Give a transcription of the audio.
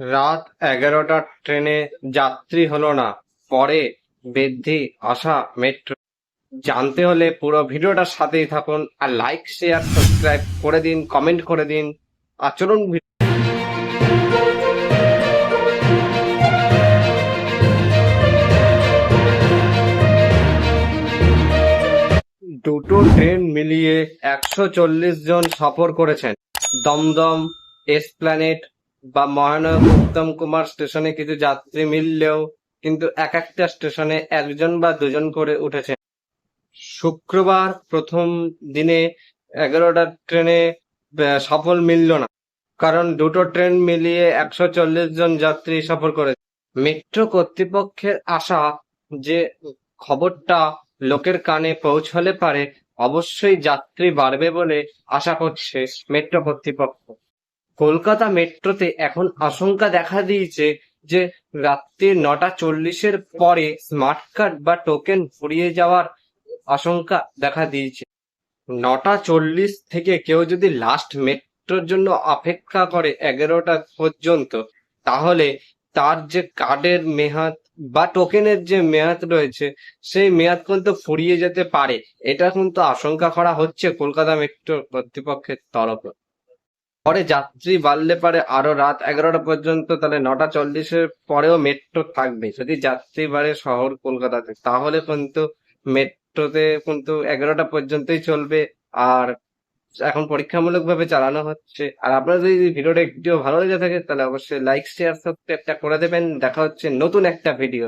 রাত এগারোটার ট্রেনে যাত্রী হলো না, পরে বৃদ্ধি আশা মেট্রো। জানতে হলে পুরো ভিডিওটার সাথেই থাকুন আর লাইক, শেয়ার, সাবস্ক্রাইব করে দিন, কমেন্ট করে দিন, আর চলুন দুটো ট্রেন মিলিয়ে একশো চল্লিশ জন সফর করেছেন। দমদম, এসপ্ল্যানেট বা মহানায়ক উত্তম কুমার স্টেশনে কিছু যাত্রী মিললেও কিন্তু এক একটা স্টেশনে একজন বা দুজন করে উঠেছেন। শুক্রবার প্রথম দিনে এগারোটার ট্রেনে সফল মিলল না। কারণ দুটো ট্রেন মিলিয়ে একশো চল্লিশ জন যাত্রী সফর করেছে। মেট্রো কর্তৃপক্ষের আশা যে খবরটা লোকের কানে পৌঁছলে পারে, অবশ্যই যাত্রী বাড়বে বলে আশা করছে মেট্রো কর্তৃপক্ষ। কলকাতা মেট্রোতে এখন আশঙ্কা দেখা দিয়েছে যে রাত্রি নটা চল্লিশের পরে স্মার্ট কার্ড বা টোকেন ফুরিয়ে যাওয়ার আশঙ্কা দেখা দিয়েছে। নটা চল্লিশ থেকে কেউ যদি লাস্ট মেট্রোর জন্য অপেক্ষা করে এগারোটা পর্যন্ত, তাহলে তার যে কার্ডের মেয়াদ বা টোকেনের যে মেয়াদ রয়েছে, সেই মেয়াদ কিন্তু ফুরিয়ে যেতে পারে। এটা কিন্তু আশঙ্কা করা হচ্ছে কলকাতা মেট্রো কর্তৃপক্ষের তরফে। পরে যাত্রী বাড়লে পারে আরও রাত এগারোটা পর্যন্ত তাহলে নটা চল্লিশের পরেও মেট্রো থাকবে। যদি যাত্রী বাড়ে শহর কলকাতাতে, তাহলে কিন্তু মেট্রোতে কিন্তু এগারোটা পর্যন্তই চলবে আর এখন পরীক্ষামূলক ভাবে চালানো হচ্ছে। আর আপনারা যদি ভিডিওটা একটু ভালো লেগে থাকে, তাহলে অবশ্যই লাইক শেয়ার সাবস্ক্রাইবটা করে দেবেন। দেখা হচ্ছে নতুন একটা ভিডিও